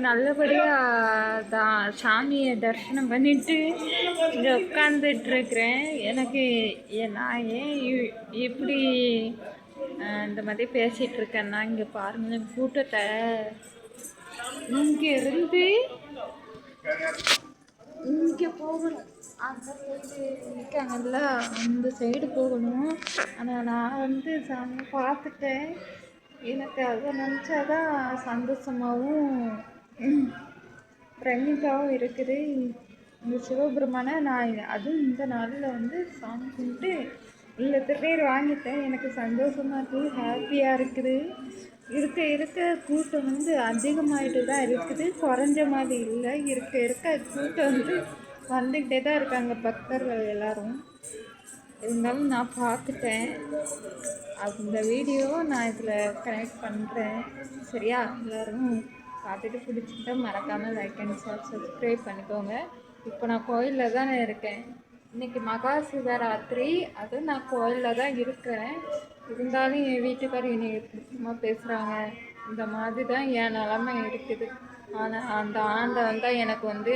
நல்லபடியாக தான் சாமியை தரிசனம் பண்ணிட்டு இங்கே உட்காந்துட்டு இருக்கிறேன் எனக்கு நான் ஏன் இ- இப்படி இந்த மாதிரி பேசிகிட்டு இருக்கேன்னா இங்கே பாருங்க கூட்டத்தை இங்கே இருந்து இங்கே போகணும். அந்த சைடு நிற்காங்கல்ல அந்த சைடு போகணும். ஆனால் நான் வந்து சாமி பார்த்துட்டேன். எனக்கு அதை நினச்சாதான் சந்தோஷமாகவும் பிரமிப்பாகவும் இருக்குது. இந்த சிவபெருமானை நான் அதுவும் இந்த நாளில் வந்து சாமி கும்பிட்டு இல்லை பேர் வாங்கிட்டேன். எனக்கு சந்தோஷமாக இருக்குது ஹாப்பியாக இருக்குது. இருக்க இருக்க கூட்டம் வந்து அதிகமாகிட்டு தான் இருக்குது. குறைஞ்ச மாதிரி இல்லை. இருக்க இருக்க கூட்டம் வந்து வந்துக்கிட்டே தான் இருக்காங்க பக்தர்கள் எல்லோரும். இருந்தாலும் நான் பார்த்துட்டேன். அந்த வீடியோவும் நான் இதில் கனெக்ட் பண்ணுறேன் சரியா? எல்லோரும் பார்த்துட்டு பிடிச்சிட்டு மறக்காமல் லைக் அண்ட் ஷேர் சப்ஸ்கிரைப் பண்ணிக்கோங்க. இப்போ நான் கோயிலில் தான் இருக்கேன். இன்றைக்கி மகா சிவராத்திரி. அதுவும் நான் கோயிலில் தான் இருக்கிறேன். இருந்தாலும் என் வீட்டுக்காரர் என்னை பிடிச்சமாக பேசுகிறாங்க இந்த மாதிரி தான் என் நிலமை இருக்குது. ஆனால் அந்த ஆண்டவன் தான் எனக்கு வந்து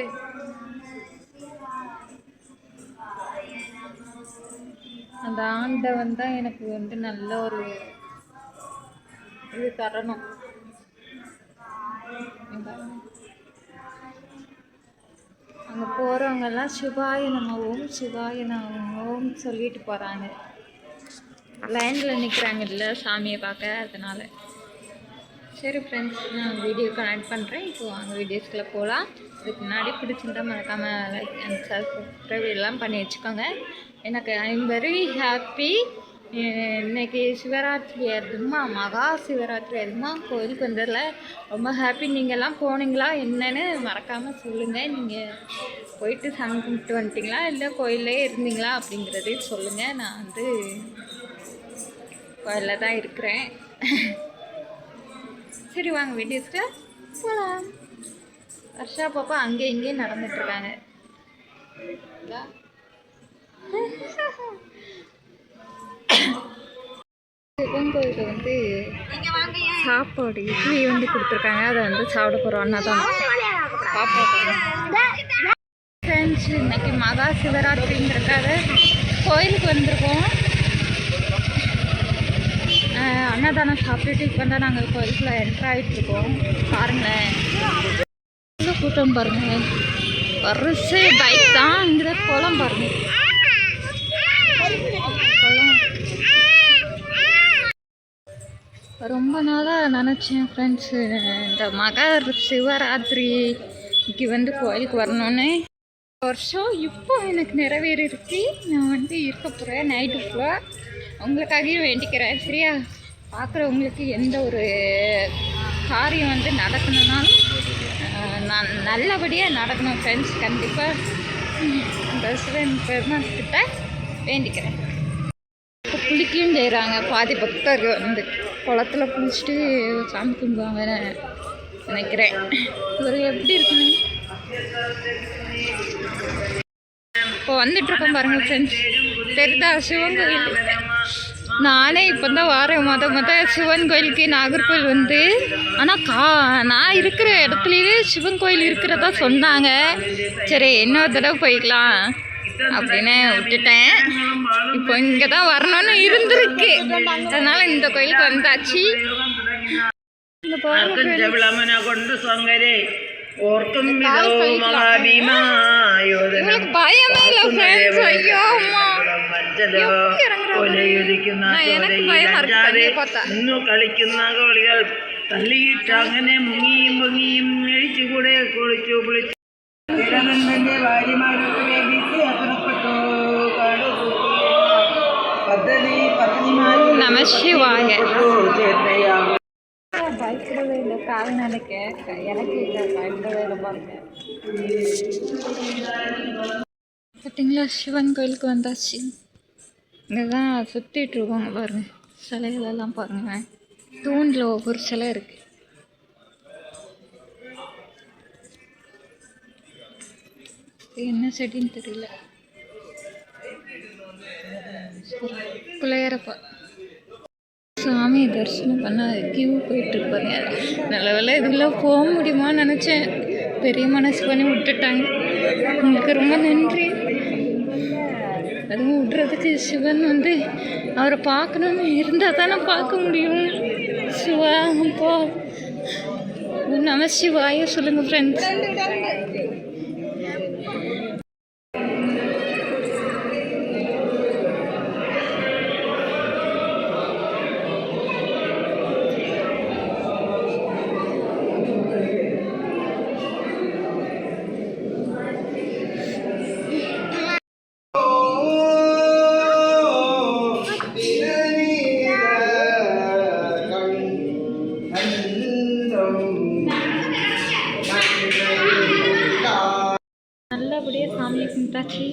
அந்த ஆண்டவன் தான் எனக்கு வந்து நல்ல ஒரு இது தரணும். அங்கே போகிறவங்கெல்லாம் சிவாய நம ஓம் சிவாய ஓம் சொல்லிட்டு போகிறாங்க லைனில் நிற்கிறாங்க இல்லை சாமியை பார்க்க அதனால். சரி ஃப்ரெண்ட்ஸ் நான் வீடியோ கனெக்ட் பண்ணுறேன் இப்போ வாங்க வீடியோஸ்க்குள்ளே போகலாம் இதுக்கு முன்னாடி பிடிச்சிருந்தா மறக்காமல் லைக் அண்ட் சப்ஸ்கிரைப் எல்லாம் பண்ணி வச்சுக்கோங்க. எனக்கு ஐ எம் வெரி ஹாப்பி இன்னைக்கு சிவராத்திரி அதுமா மகா சிவராத்திரி அதுமா கோயிலுக்கு வந்ததில் ரொம்ப ஹாப்பி நீங்கள்லாம் போனீங்களா என்னன்னு மறக்காமல் சொல்லுங்கள் நீங்கள் போயிட்டு சாமி கும்பிட்டு வந்துட்டிங்களா இல்லை கோயிலே இருந்தீங்களா அப்படிங்கிறதே சொல்லுங்கள் நான் வந்து கோயிலில் தான் இருக்கிறேன். சரி வாங்க வீட்டுக்கு போகலாம் வர்ஷா பாப்பா அங்கே இங்கேயும் நடந்துட்டுருக்காங்க சிவன் கோயிலில் வந்து சாப்பாடு இட்லி வந்து கொடுத்துருக்காங்க. அதை வந்து சாப்பிட போகிறோம் அண்ணா பாப்பா ஃப்ரெண்ட்ஸ் இன்னைக்கு மகா சிவராத்திரிங்கிறக்காக கோயிலுக்கு வந்திருக்கோம். அன்னதானம் சாப்பிட்டுட்டு இப்போ தான் நாங்கள் கோயிலுக்குள்ள என்ட்ரு ஆகிட்டு இருக்கோம். பாருங்களேன் எவ்வளோ கூட்டம் பாருங்க வரிசை பைக் தான். இங்கே குளம் பாருங்க. குளம். ரொம்ப நாளாக நினச்சேன் ஃப்ரெண்ட்ஸு இந்த மகர் சிவராத்திரிக்கு வந்து கோயிலுக்கு வரணுன்னு வருஷம் இப்போ எனக்கு நிறைவேறிருக்கு. நான் வந்து இருக்க போகிறேன் நைட்டு ஃபுல்லாக உங்களுக்காகவே வேண்டிக்கிறேன். சரியா? பார்க்குறவங்களுக்கு எந்த ஒரு காரியம் வந்து நடக்கணும்னாலும் நான் நல்லபடியாக நடக்கணும் ஃப்ரெண்ட்ஸ் கண்டிப்பாக இந்த பெருமாள் கிட்ட வேண்டிக்கிறேன். இப்போ குளிக்கவும் செய்கிறாங்க பாதி பக்தர்கள் வந்து குளத்துல குளிச்சுட்டு சாமி கும்பிடுவாங்க நினைக்கிறேன். இவர் எப்படி இருக்குன்னு? இப்போ வந்துட்டு இருக்கோம் பாருங்க ஃப்ரெண்ட்ஸ் பெரிதா சிவன் கோயில். நானே இப்போ தான் வாரேன். மொத மொத சிவன் கோயிலுக்கு நாகர்கோவில் வந்து. ஆனால் கா நான் இருக்கிற இடத்துலையே சிவன் கோயில் இருக்கிறதா சொன்னாங்க. சரி இன்னொரு தடவை போய்க்கலாம் அப்படின்னு விட்டுட்டேன். இப்போ இங்கே தான் வரணும்னு இருந்திருக்கு. அதனால இந்த கோயிலுக்கு வந்தாச்சு. അയ്യോ കളിക്കുന്ന കോളികൾ തള്ളിയിട്ട് അങ്ങനെ മുങ്ങിയും പൊങ്ങിയും മേടിച്ചുകൂടെ കുളിച്ചു പൊളിച്ചു തിരുവനന്തന്റെ ഭാര്യമാരൊക്കെ നമശിവായ பயப்படவே இல்லை. கால் நினைக்க எனக்கு இல்லை. பயப்படவே ரொம்ப பார்த்தீங்களா சிவன் கோயிலுக்கு வந்தாச்சு. இங்கே தான் சுற்றிட்டு இருக்கோங்க பாருங்க. சிலைகளெல்லாம் பாருங்க. தூணில் ஒவ்வொரு சிலை இருக்குது என்ன செடின்னு தெரியல. பிள்ளையாரப்பா. சாமி தரிசனம் பண்ண கியூ போயிட்டுருப்பாங்க நல்ல வேலை இதில் போக முடியுமான்னு நினச்சேன். பெரிய மனசு பண்ணி விட்டுட்டாங்க. உங்களுக்கு ரொம்ப நன்றி. அதுவும் விட்றதுக்கு சிவன் வந்து அவரை பார்க்கணுன்னு இருந்தால் தானே பார்க்க முடியும். சிவா அப்பா நம சிவாய சொல்லுங்கள் ஃப்ரெண்ட்ஸ் நல்லபடியாக சாமியை கும்பிட்டாச்சு.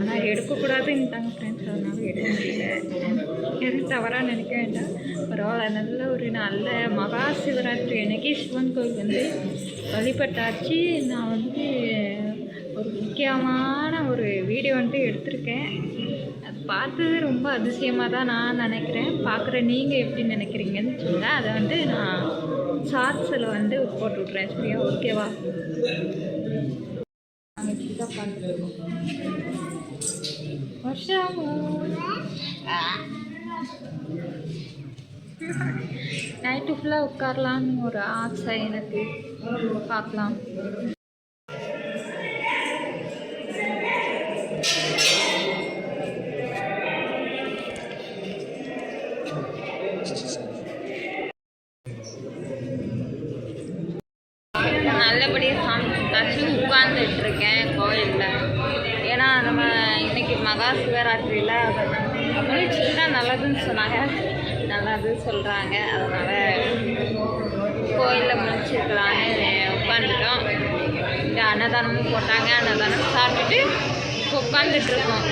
ஆனால் எடுக்கக்கூடாதுன்னுட்டாங்க ஃப்ரெண்ட்ஸ் அதனால எடுக்க முடியல. எதுவும் தவறாக நினைக்க வேண்டாம். பரவாயில்ல. நல்ல ஒரு நல்ல மகா சிவராத்திரி. அன்னைக்கு சிவன் கோயில் வந்து வழிபட்டாச்சு. நான் வந்து ஒரு முக்கியமான ஒரு வீடியோ வந்துட்டு எடுத்திருக்கேன். அது பார்த்தது ரொம்ப அதிசயமாக தான் நான் நினைக்கிறேன். பார்க்குற நீங்கள் எப்படி நினைக்கிறீங்கன்னு சொன்னால் அதை வந்து நான் ஷார்ட்ஸில் வந்து போட்டு விட்றேன் சரியா ஓகேவா வருஷம் நைட்டு ஃபுல்லாக உட்காரலான்னு ஒரு ஆசை எனக்கு. பார்க்கலாம். நல்லபடியாக சாமி தச்சு உட்கார்ந்துட்டு இருக்கேன் கோயிலில். ஏன்னா நம்ம இன்னைக்கு மகா சிவராத்திரியில் முழிச்சுட்டு நல்லதுன்னு சொன்னாங்க. நல்லது சொல்கிறாங்க அதனால் கோயிலில் முடிச்சிருக்கலான்னு உட்காந்துட்டோம் இங்கே அன்னதானமும் போட்டாங்க. அன்னதானம் சாப்பிட்டுட்டு உட்காந்துட்டு இருக்கோம்